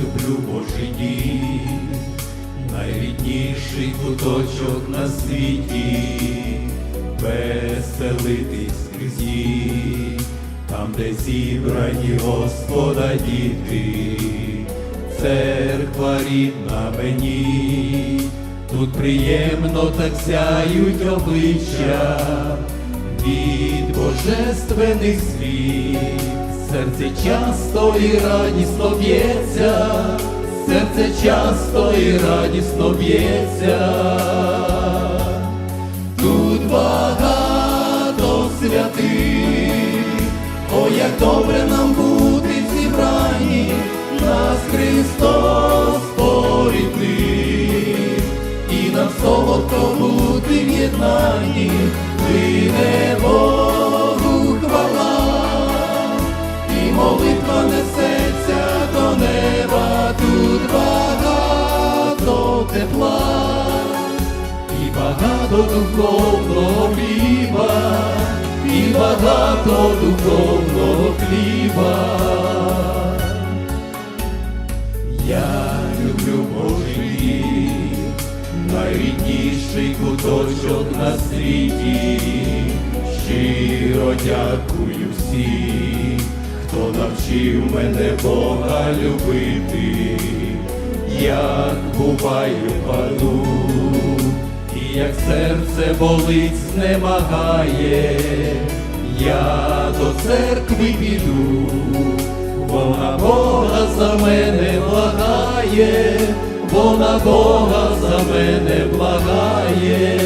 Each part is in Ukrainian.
люблю Божий дім, найрідніший куточок на світі, веселитись крізь, там, де зібрані Господа діти, церква рідна мені, тут приємно так сяють обличчя від божественних світ серце часто і радісно б'ється, серце часто і радісно б'ється, тут багато святих, о, як добре нам бути в зібранні, нас Христос поріднив, і нам солодко бути в багато духовного хліба, і багато духовного хліба. Я люблю Божий дім, найрідніший куточок на світі, щиро дякую всім, хто навчив мене Бога любити, як буваю паду, як серце болить, знемагає, я до церкви піду. Вона Бога за мене благає, вона Бога за мене благає,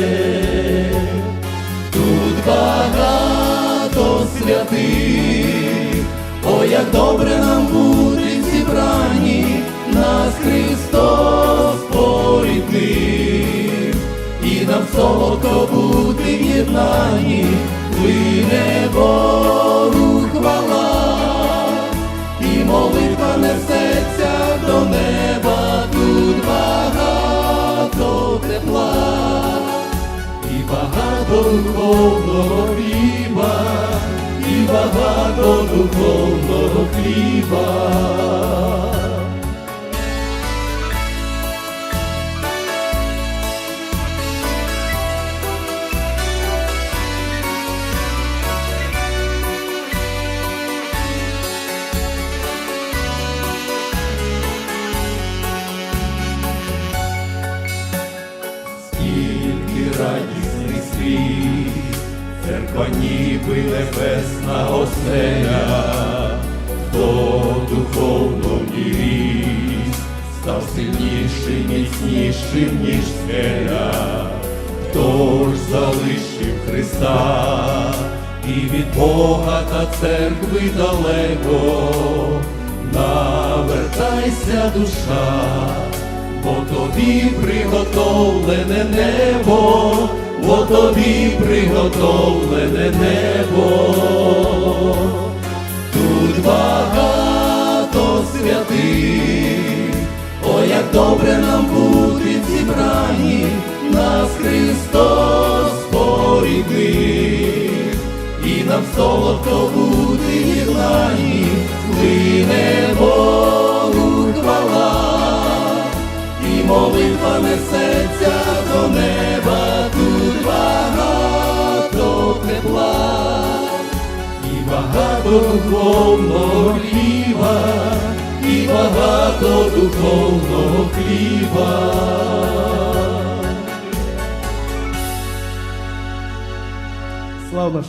тут багато святих, о, як добре солодко бути в єднанні, плине Богу хвала і молитва несеться до неба, тут багато тепла, і багато духовного хліба, і багато духовного хліба. Світ, церква ніби небесна оселя, хто духовно ріс, став сильнішим, міцнішим, ніж скеля, хто ж залишив Христа, і від Бога та церкви далеко, навертайся душа бо тобі приготовлене небо, бо тобі приготовлене небо, тут багато святих, о, як добре нам бути в зібранні, нас Христос поріднив, і нам солодко бути в єднанні, плине Богу хвала. І молитва несеться духовного хліба, і багато духовного хліба. Слава